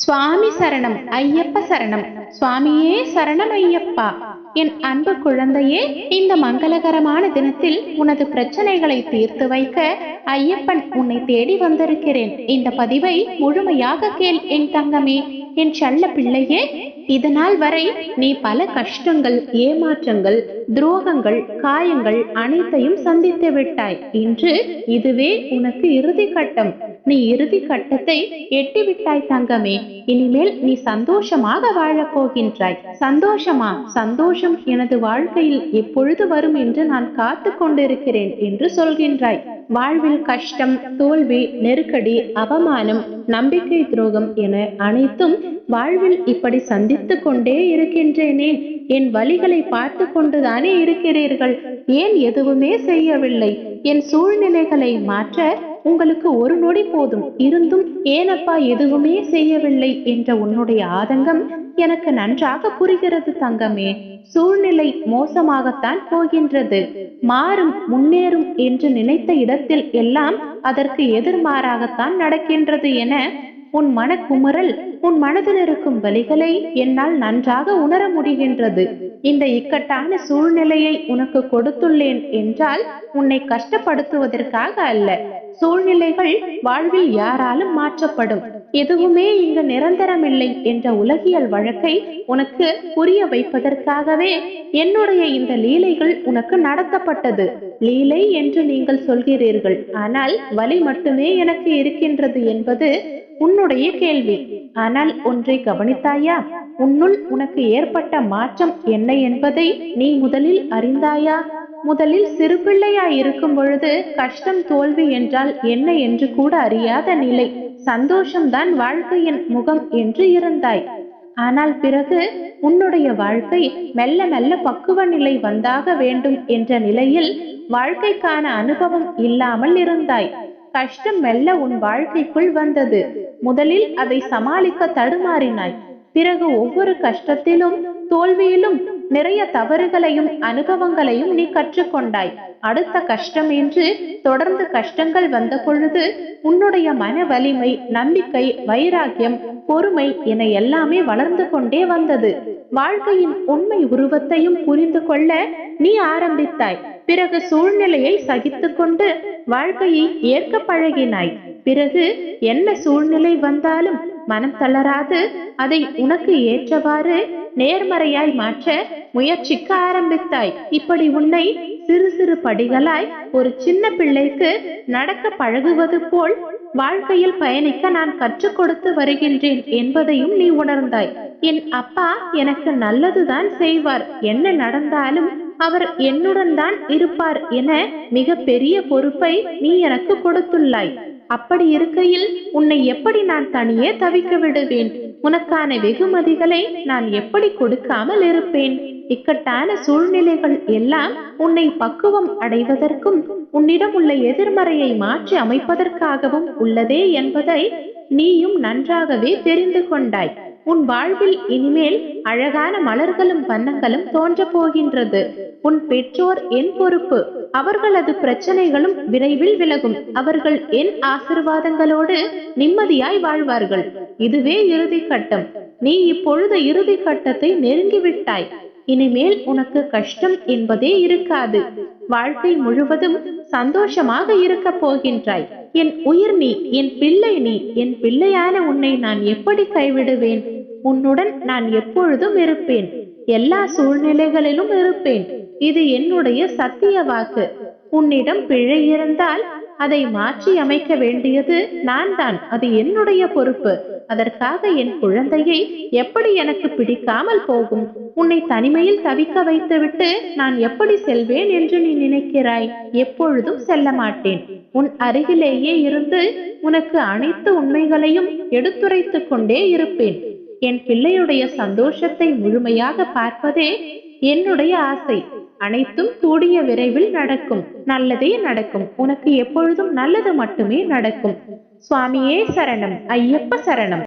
சுவாமி சரணம் ஐயப்ப சரணம். சுவாமியே சரணம் ஐயப்பா. என் அன்பு குழந்தையே இந்த மங்களகரமான தினத்தில் உனது பிரச்சனைகளை தீர்த்து வைக்க ஐயப்பன் உன்னை தேடி வந்திருக்கிறேன். இந்த பதிவை முழுமையாக கேள் என் தங்கமே. என் செல்ல பிள்ளையே இதனால் வரை நீ பல கஷ்டங்கள் ஏமாற்றங்கள் துரோகங்கள் காயங்கள் அனைத்தையும் சந்தித்து விட்டாய். இன்று இதுவே உனக்கு இறுதி கட்டம். நீ இறுதி கட்டத்தை எட்டி விட்டாய் தங்கமே. இனிமேல் நீ சந்தோஷமாக வாழப் போகின்றாய். சந்தோஷமா. சந்தோஷம் எனது வாழ்க்கையில் எப்பொழுது வரும் என்று நான் காத்து கொண்டிருக்கிறேன் என்று சொல்கின்றாய். வாழ்வில் கஷ்டம் தோல்வி நெருக்கடி அவமானம் நம்பிக்கை துரோகம் என அனைத்தும் வாழ்வில் இப்படி சந்தித்துக் கொண்டே இருக்கின்றேனே. என் வழிகளை பார்த்து கொண்டுதானே இருக்கிறீர்கள். ஏன் எதுவுமே செய்யவில்லை. என் சூழ்நிலைகளை மாற்ற உங்களுக்கு ஒரு நொடி போதும். இருந்தும் ஏனப்பா எதுவுமே செய்யவில்லை என்ற உன்னுடைய ஆதங்கம் எனக்கு நன்றாக புரிகிறது தங்கமே. சூழ்நிலை மோசமாகத்தான் போகின்றது. மாறும் முன்னேறும் என்று நினைத்த இடத்தில் எல்லாம் அதற்கு எதிர்மாறாகத்தான் நடக்கின்றது என உன் மனக்குமுறல் உன் மனதில் இருக்கும் வலிகளை என்னால் நன்றாக உணர முடிகின்றது. இந்த இக்கட்டான சூழ்நிலையை உனக்கு கொடுத்துள்ளேன் என்றால் உன்னை கஷ்டப்படுத்துவதற்காக அல்ல. சூழ்நிலைகள் வாழ்வில் யாராலும் மாற்றப்படும். எதுவுமே இங்கு நிரந்தரமில்லை என்ற உலகியல் வழக்கை உனக்கு புரிய வைப்பதற்காகவே என்னுடைய இந்த லீலைகள் உனக்கு நடத்தப்பட்டது. லீலை என்று நீங்கள் சொல்கிறீர்கள். ஆனால் வலி மட்டுமே எனக்கு இருக்கின்றது என்பது உன்னுடைய கேள்வி. ஆனால் ஒன்றை கவனித்தாயா? உன்னுள் உனக்கு ஏற்பட்ட மாற்றம் என்ன என்பதை நீ முதலில் அறிந்தாயா? முதலில் சிறு பிள்ளையாய் இருக்கும் பொழுது கஷ்டம் தோல்வி என்றால் என்றால் என்ன என்று கூட அறியாத நிலை. சந்தோஷம்தான் வாழ்க்கையின் முகம் என்று இருந்தாய். ஆனால் பிறகு உன்னுடைய வாழ்க்கை மெல்ல மெல்ல பக்குவ நிலை வந்தாக வேண்டும் என்ற நிலையில் வாழ்க்கைக்கான அனுபவம் இல்லாமல் இருந்தாய். கஷ்டம் மெல்ல உன் வாழ்க்கைக்குள் வந்தது. முதலில் அதை சமாளிக்க தடுமாறினாய். பிறகு ஒவ்வொரு கஷ்டத்திலும் தோல்வியிலும் நிறைய தவறுகளையும் அனுபவங்களையும் நீ கற்றுக்கொண்டாய். அடுத்த கஷ்டம் என்று தொடர்ந்து கஷ்டங்கள் வந்த பொழுது உன்னுடைய மன வலிமை நம்பிக்கை வைராக்கியம் பொறுமை என எல்லாமே வளர்ந்து கொண்டே வந்தது. வாழ்க்கையின் உண்மை உருவத்தையும் புரிந்து கொள்ள நீ ஆரம்பித்தாய். பிறகு சூழ்நிலையை சகித்து கொண்டு வாழ்க்கையை ஏற்க பழகினாய். பிறகு என்ன சூழ்நிலை வந்தாலும் மனம் தளராது. அதை உனக்கு ஏற்றவாறு நேர்மறையாய் மாற்ற முயற்சிக்க ஆரம்பித்தாய். இப்படி உன்னை சிறு சிறு படிகளாய் ஒரு சின்ன பிள்ளைக்கு நடக்க பழகுவது போல் வாழ்க்கையில் பயணிக்க நான் கற்றுக் கொடுத்து வருகின்றேன் என்பதையும் நீ உணர்ந்தாய். என் அப்பா எனக்கு நல்லதுதான் செய்வார். என்ன நடந்தாலும் அவர் என்னுடன் தான் இருப்பார் என மிக பெரிய பொறுப்பை நீ எனக்கு கொடுத்துள்ளாய். அப்படி இருக்கையில் உன்னை எப்படி நான் தனியே தவிக்க விடுவேன்? உனக்கான வெகுமதிகளை நான் எப்படி கொடுக்காமல் இருப்பேன்? இக்கட்டான சூழ்நிலைகள் எல்லாம் உன்னை பக்குவம் அடைவதற்கும் உன்னிடம் உள்ள எதிர்மறையை மாற்றி அமைப்பதற்காகவும் உள்ளதே என்பதை நீயும் நன்றாகவே தெரிந்து கொண்டாய். உன் வாழ்வில் இனிமேல் அழகான மலர்களும் வண்ணங்களும் தோன்ற போகின்றது. உன் பெற்றோர் என் பொறுப்பு. அவர்களது பிரச்சனைகளும் விரைவில் விலகும். அவர்கள் என் ஆசிர்வாதங்களோடு நிம்மதியாய் வாழ்வார்கள். இதுவே இறுதி கட்டம் நீ இப்பொழுது இறுதி கட்டத்தை நெருங்கிவிட்டாய். இனிமேல் உனக்கு கஷ்டம் என்பதே இருக்காது. வாழ்க்கை முழுவதும் சந்தோஷமாக இருக்க போகின்றாய். என் உயிர் நீ என் பிள்ளை நீ என் பிள்ளையான உன்னை நான் எப்படி கைவிடுவேன்? உன்னுடன் நான் எப்பொழுதும் இருப்பேன். எல்லா சூழ்நிலைகளிலும் இருப்பேன். இது என்னுடைய சத்திய வாக்கு. உன்னிடம் பிழை இருந்தால் அதை மாற்றி அமைக்க வேண்டியது நான் தான் அது என்னுடைய பொறுப்பு. அதற்காக என் குழந்தையை எப்படி எனக்கு பிடிக்காமல் போகும்? உன்னை தனிமையில் தவிக்க வைத்துவிட்டு நான் எப்படி செல்வேன் என்று நீ நினைக்கிறாய்? எப்பொழுதும் செல்ல மாட்டேன். உன் அருகிலேயே இருந்து உனக்கு அனைத்து உண்மைகளையும் எடுத்துரைத்துக் கொண்டே இருப்பேன். என் பிள்ளையுடைய சந்தோஷத்தை முழுமையாக பார்ப்பதே என்னுடைய ஆசை அனைத்தும் கூடிய விரைவில் நடக்கும். நல்லதே நடக்கும். உனக்கு எப்பொழுதும் நல்லது மட்டுமே நடக்கும். சுவாமியே சரணம். ஐயப்ப சரணம்.